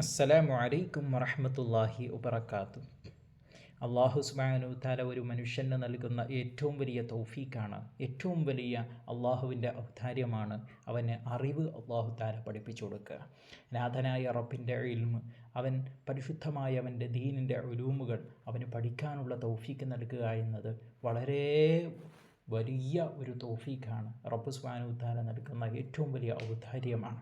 അസ്സലാമു അലൈക്കും വറഹമത്തല്ലാഹി വബർക്കാത്തു അള്ളാഹു സുബാനു താല ഒരു മനുഷ്യന് നൽകുന്ന ഏറ്റവും വലിയ തൗഫീഖാണ്. ഏറ്റവും വലിയ അള്ളാഹുവിന്റെ ഔദാര്യമാണ് അവന് അറിവ് അള്ളാഹു താല പഠിപ്പിച്ചു കൊടുക്കുക. നാഥനായ റബ്ബിന്റെ ഇൽമ് അവൻ പരിശുദ്ധമായ അവന്റെ ദീനിന്റെ ഉലൂമുകൾ അവന് പഠിക്കാനുള്ള തൗഫീക്ക് നൽകുക എന്നത് വളരെ വലിയ ഒരു തൗഫീഖാണ്. റബ്ബ് സുബാനു താല നൽകുന്ന ഏറ്റവും വലിയ ഔദാര്യമാണ്.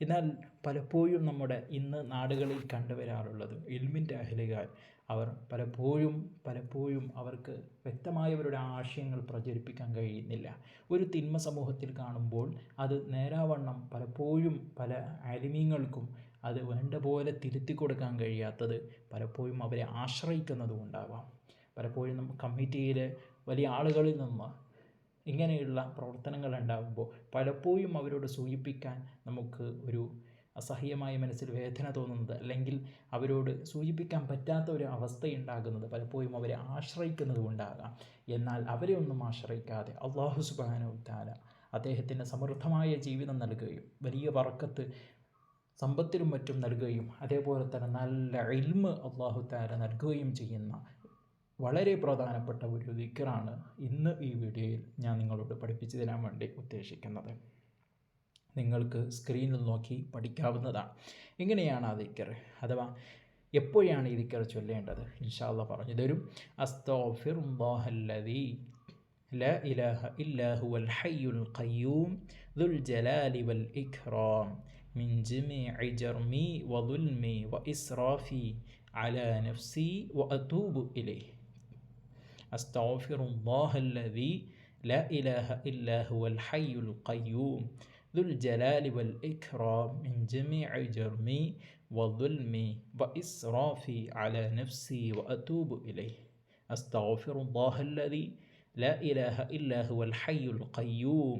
എന്നാൽ പലപ്പോഴും നമ്മുടെ ഇന്ന് നാടുകളിൽ കണ്ടുവരാറുള്ളത് ഇൽമിന്റെ അഹലുകാർ അവർ പലപ്പോഴും പലപ്പോഴും അവർക്ക് വ്യക്തമായവരുടെ ആശയങ്ങൾ പ്രചരിപ്പിക്കാൻ കഴിയുന്നില്ല. ഒരു തിന്മ സമൂഹത്തിൽ കാണുമ്പോൾ അത് നേരാവണ്ണം പലപ്പോഴും പല അലിമീങ്ങൾക്കും അത് വേണ്ട പോലെ തിരുത്തി കൊടുക്കാൻ കഴിയാത്തത് പലപ്പോഴും അവരെ ആശ്രയിക്കുന്നതും ഉണ്ടാവാം. പലപ്പോഴും കമ്മിറ്റിയിലെ വലിയ ആളുകളിൽ നിന്ന് ഇങ്ങനെയുള്ള പ്രവർത്തനങ്ങൾ ഉണ്ടാകുമ്പോൾ പലപ്പോഴും അവരോട് സൂചിപ്പിക്കാൻ നമുക്ക് ഒരു അസഹ്യമായ മനസ്സിൽ വേദന തോന്നുന്നത് അല്ലെങ്കിൽ അവരോട് സൂചിപ്പിക്കാൻ പറ്റാത്ത ഒരു അവസ്ഥയുണ്ടാകുന്നത് പലപ്പോഴും അവരെ ആശ്രയിക്കുന്നത് കൊണ്ടാകാം. എന്നാൽ അവരെ ഒന്നും ആശ്രയിക്കാതെ അള്ളാഹു സുബാനുത്താല അദ്ദേഹത്തിന് സമൃദ്ധമായ ജീവിതം നൽകുകയും വലിയ വറക്കത്ത് സമ്പത്തിലും മറ്റും നൽകുകയും അതേപോലെ തന്നെ നല്ല ഇൽമ് അള്ളാഹു താര നൽകുകയും ചെയ്യുന്ന വളരെ പ്രധാനപ്പെട്ട ഒരു ദിക്കറാണ് ഇന്ന് ഈ വീഡിയോയിൽ ഞാൻ നിങ്ങളോട് പഠിപ്പിച്ചു തരാൻ വേണ്ടി ഉദ്ദേശിക്കുന്നത് നിങ്ങൾക്ക് സ്ക്രീനിൽ നോക്കി പഠിക്കാവുന്നതാണ് എങ്ങനെയാണ് ആ ദിക്കർ അഥവാ എപ്പോഴാണ് ഈ ദിക്കർ ചൊല്ലേണ്ടത് ഇൻഷാല്ല പറഞ്ഞു തരും അസ്തോഫിറുല്ലാഹല്ലതി لا إله إلا هو الحي القيوم ذو الجلال والإكرام من جميع جرمي وظلمي وإسرافي على نفسي وأتوب إليه أستغفر الله الذي لا إله إلا هو الحي القيوم ذو الجلال والإكرام من جميع جرمي وظلمي وإسرافي على نفسي وأتوب إليه. أستغفر الله الذي لا إله إلا هو الحي القيوم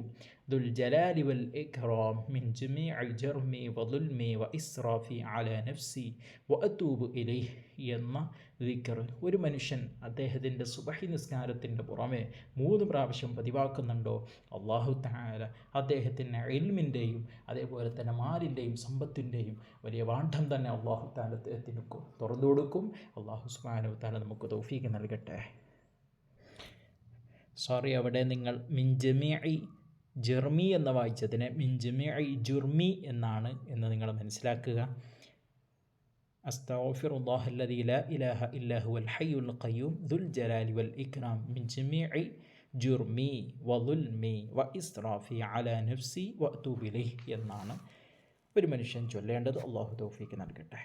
ذو الجلال والإكرام من جميع جرمي وظلمي وإسرافي على نفسي وأتوب إليه എന്ന ദിക്കർ ഒരു മനുഷ്യൻ അദ്ദേഹത്തിൻ്റെ സുബഹി നിസ്കാരത്തിൻ്റെ പുറമെ മൂന്ന് പ്രാവശ്യം പതിവാക്കുന്നുണ്ടോ അള്ളാഹു താല അദ്ദേഹത്തിൻ്റെ എൽമിൻ്റെയും അതേപോലെ തന്നെ മാലിൻ്റെയും സമ്പത്തിൻ്റെയും വലിയ വാണ്ഡം തന്നെ അള്ളാഹു താല അദ്ദേഹത്തിന് തുറന്നു കൊടുക്കും അള്ളാഹു സുബാനു താല നമുക്ക് തൗഫീക്ക് നൽകട്ടെ സോറി അവിടെ നിങ്ങൾ മിഞ്ചമിഐ ജെർമി എന്ന വായിച്ചതിനെ മിഞ്ചമിഐ ജുർമി എന്നാണ് എന്ന് നിങ്ങൾ മനസ്സിലാക്കുക أستغفر الله الذي لا إله إلا هو الحي القيوم ذو الجلال والإكرام من جميع جرمي وظلمي وإسرافي على نفسي وأتوب إليه എന്നാണ് ഒരു മനുഷ്യൻ ചൊല്ലേണ്ടത് അള്ളാഹു തൗഫീക്ക് നൽകട്ടെ